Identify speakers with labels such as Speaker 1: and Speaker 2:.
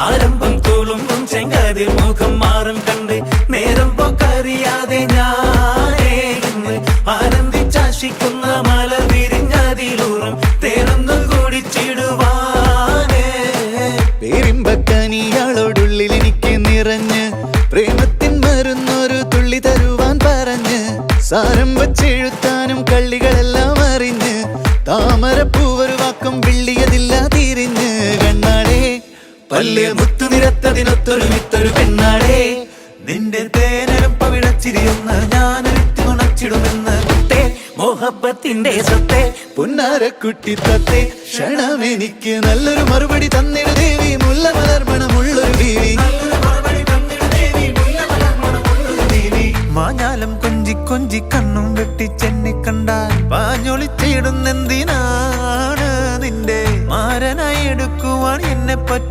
Speaker 1: ആരംഭം തോളുമ്പും ചെങ്കാതിൽ മുഖം മാറും കണ്ട് നേരം പോക്കറിയാതെ ഞാനേ ആനന്ദിച്ചാശിക്കുന്ന മല വിരിഞ്ഞതിലൂറും തേനൊന്നു കൂടി
Speaker 2: പേരിമ്പക്കനിയാളോടുള്ളിൽ എനിക്ക് നിറഞ്ഞ് പ്രേമത്തിൻ മരുന്നൊരു തുള്ളി തരുവാൻ പറഞ്ഞ് സാരം വച്ചെഴുത്താനും കള്ളികളെല്ലാം അറിഞ്ഞ് താമരപ്പൂവൊരു വാക്കം വിള്ളിയതില്ല തിരിഞ്ഞ് പല്ലേ മുത്തു നിരത്തതിനൊത്തൊരു
Speaker 1: വിത്തൊരു
Speaker 2: പെണ്ണാടേ
Speaker 1: നിന്റെ തേനരും പവിടച്ചിരിയെന്ന് ഞാനൊരുത്തി ഉണച്ചിടുമെന്ന് കുത്തേ. മോഹബത്തിന്റെ സത്തെ
Speaker 2: പൊന്നാരക്കുട്ടി തത്തെ. ക്ഷണം എനിക്ക് നല്ലൊരു മറുപടി തന്നിട ദേവി മുല്ല മലർമണമുള്ളൊരു ദേവി
Speaker 1: മാഞ്ഞാലം കൊഞ്ചി കൊഞ്ചി കണ്ണും വെട്ടി ചെന്നി കണ്ടാൽ പാഞ്ഞൊളിച്ചിടുന്നെന്തിനാണ് നിന്റെ മാരനായി എടുക്കുവാൻ എന്നെ പറ്റും?